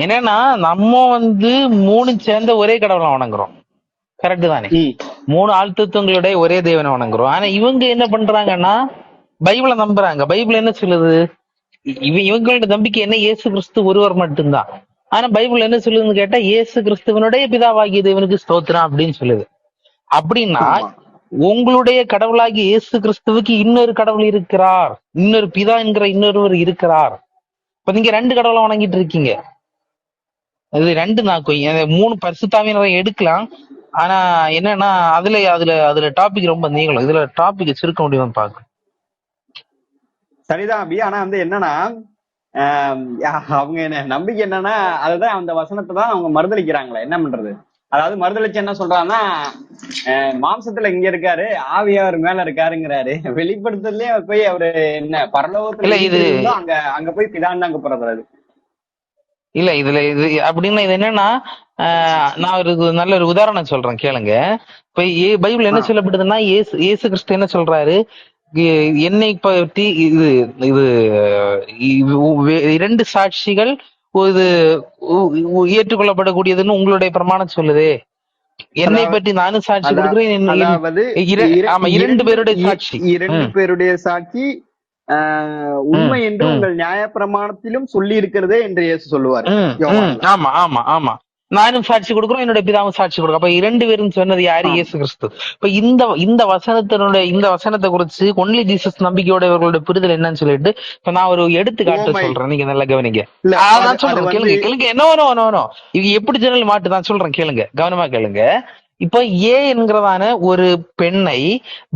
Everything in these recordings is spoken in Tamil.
என்னன்னா நம்ம வந்து மூணு சேர்ந்த ஒரே கடவுளை வணங்குறோம். கரெக்ட் தானே. மூணு ஆழ்த்தத்துவங்களுடைய ஒரே தேவனை வணங்குறோம். ஆனா இவங்க என்ன பண்றாங்கன்னா பைபிளை நம்புறாங்க. பைபிள் என்ன சொல்லுது? இவ இவங்களோட நம்பிக்கை என்ன? இயேசு கிறிஸ்து ஒருவர் மட்டும்தான். ஆனா பைபிள் என்ன சொல்லுதுன்னு கேட்டா இயேசு கிறிஸ்துவனுடைய பிதாவாகிய தேவனுக்கு ஸ்தோத்திரம் அப்படின்னு சொல்லுது. அப்படின்னா. உங்களுடைய கடவுளாகிய இயேசு கிறிஸ்துவுக்கு இன்னொரு கடவுள் இருக்கிறார். இன்னொரு பிதா என்கிற இன்னொருவர் இருக்கிறார். இப்ப நீங்க ரெண்டு கடவுளை வணங்கிட்டு இருக்கீங்க. அது ரெண்டு நாக்கும் மூணு பரிசுத்தாவியனரை எடுக்கலாம். ஆனா என்னன்னா அதுல அதுல அதுல டாபிக் ரொம்ப நீங்களும் இதுல டாபிக் சுருக்க முடியும்னு பாக்கு சரிதான் அபி. ஆனா வந்து என்னன்னா அவங்க என்ன நம்பிக்கை என்னன்னா அதுதான் அந்த வசனத்தை தான் அவங்க மறுதளிக்கிறாங்களே. என்ன பண்றது? அதாவது மறுதளிச்சு என்ன சொல்றாங்கன்னா அஹ், மாம்சத்துல இங்க இருக்காரு ஆவியார் மேல இருக்காருங்கிறாரு. வெளிப்படுத்துறதுலயே போய் அவரு என்ன பரலோகத்துல இல்ல, இது- அங்க அங்க போய் பிதான் அங்க போறாரு இல்ல இதுல இது அப்படின்னா இது என்னன்னா ஆஹ், நான் ஒரு நல்ல ஒரு உதாரணம் சொல்றேன் கேளுங்க. இப்ப ஏ- பைபிள் என்ன. சொல்லப்படுதுன்னா இயேசு இயேசு கிறிஸ்து என்ன சொல்றாரு? என்னை பற்றி இது இது இரண்டு சாட்சிகள் இது ஏற்றுக்கொள்ளப்படக்கூடியதுன்னு உங்களுடைய பிரமாணம் சொல்லுதே என்னை பற்றி நானும் சாட்சி கொடுக்கிறேன் இரண்டு பேருடைய சாட்சி. இரண்டு. பேருடைய சாட்சி உண்மை என்று. உங்கள் நியாய பிரமாணத்திலும் சொல்லி இருக்கிறதே என்று சொல்லுவார். ஆமா ஆமா ஆமா நானும் சாட்சி கொடுக்குறோம் என்னோட பிதாவும் சாட்சி கொடுக்கும் அப்ப இரண்டு பேரும் சொன்னது யாரு. இயேசு கிறிஸ்து. இப்ப இந்த இந்த வசனத்தினுடைய இந்த வசனத்தை குறிச்சு ஒன்லி ஜீசஸ் நம்பிக்கையோட இவர்களோட புரிதல் என்னன்னு சொல்லிட்டு இப்ப நான் ஒரு எடுத்துக்காட்டு. சொல்றேன். நீங்க நல்லா கவனிங்க. இல்ல, ஆ, அது- நான் அது சொல்றேன். கேளுங்க கேளுங்க. நோ நோ நோ நோ இது எப்படி ஜெனரல் மாட்டு நான் சொல்றேன். கேளுங்க. கவனமா கேளுங்க. இப்ப ஏ என்கிறதான ஒரு பெண்ணை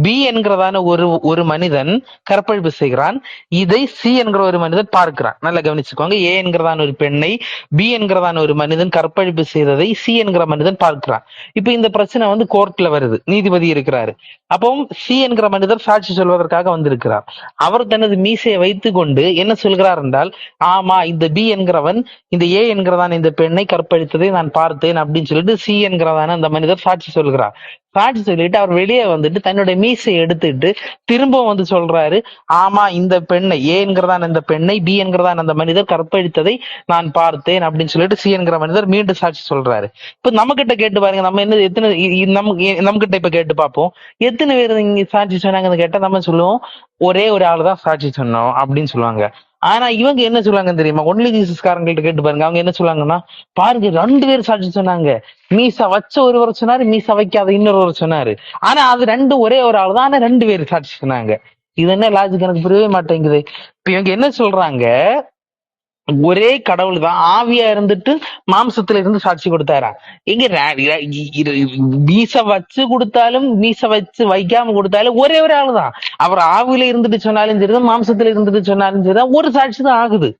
பி என்கிறதான ஒரு ஒரு மனிதன் கற்பழிப்பு செய்கிறான். இதை சி என்கிற ஒரு மனிதன் பார்க்கிறான். நல்லா கவனிச்சுக்கோங்க. ஏ என்கிறதான ஒரு பெண்ணை பி என்கிறதான ஒரு மனிதன் கற்பழிப்பு செய்ததை சி என்கிற மனிதன் பார்க்கிறான். இப்ப இந்த பிரச்சனை வந்து கோர்ட்ல வருது. நீதிபதி இருக்கிறாரு. அப்போ சி என்கிற மனிதர் சாட்சி சொல்வதற்காக வந்திருக்கிறார். அவர் தனது மீசையை வைத்து கொண்டு என்ன சொல்கிறார் என்றால் ஆமா இந்த பி என்கிறவன் இந்த ஏ என்கிறதான இந்த பெண்ணை கற்பழித்ததை நான் பார்த்தேன் அப்படின்னு சொல்லிட்டு சி என்கிறதான அந்த மனிதர் சாட்சி சொல்கிறார் சாட்சி சொல்லிட்டு அவர் வெளியே வந்துட்டு தன்னுடைய மீசையை எடுத்துட்டு திரும்பவும் வந்து சொல்றாரு ஆமா இந்த பெண்ணை ஏ என்கிறதான இந்த பெண்ணை பி என்கிறதான அந்த மனிதர் கற்பழித்ததை நான் பார்த்தேன் அப்படின்னு சொல்லிட்டு சி என்கிற மனிதர் மீண்டும் சாட்சி சொல்றாரு. இப்ப நம்ம கிட்ட கேட்டு பாருங்க நம்ம என்ன எத்தனை நம்ம கிட்ட இப்ப கேட்டு பார்ப்போம். எத்தனை பேர் இங்க சாட்சி சொன்னாங்கன்னு கேட்டா நம்ம சொல்லுவோம் ஒரே ஒரு ஆள் தான் சாட்சி சொன்னோம் அப்படின்னு சொல்லுவாங்க. ஆனா இவங்க என்ன சொல்லுவாங்க தெரியுமா? ஒன்லி ஜீசஸ் காரங்கள்ட்ட கேட்டு பாருங்க. அவங்க என்ன சொல்லுவாங்கன்னா பாருங்க ரெண்டு பேர் சாட்சி சொன்னாங்க. மீசா வச்ச ஒருவர் சொன்னாரு மீசா வைக்காத இன்னொருவர் சொன்னாரு. ஆனா அது ரெண்டு ஒரே ஒரு ஆள் தான். ஆனா ரெண்டு பேர் சாட்சி சொன்னாங்க. இது என்ன லாஜிக் எனக்கு புரியவே மாட்டேங்குது. இப்ப இவங்க என்ன சொல்றாங்க? ஒரே கடவுள் தான் ஆவியா இருந்துட்டு மாம்சத்துல இருந்து சாட்சி கொடுத்தாரா? எங்க ரா- மீச வச்சு கொடுத்தாலும் மீச வச்சு வைக்காம கொடுத்தாலும் ஒரே ஒரு ஆளு தான் அவர் ஆவியில இருந்துட்டு சொன்னாலும் சரிதான் மாம்சத்துல இருந்துட்டு சொன்னாலும் சரிதான். ஒரு சாட்சி தான் ஆகுது.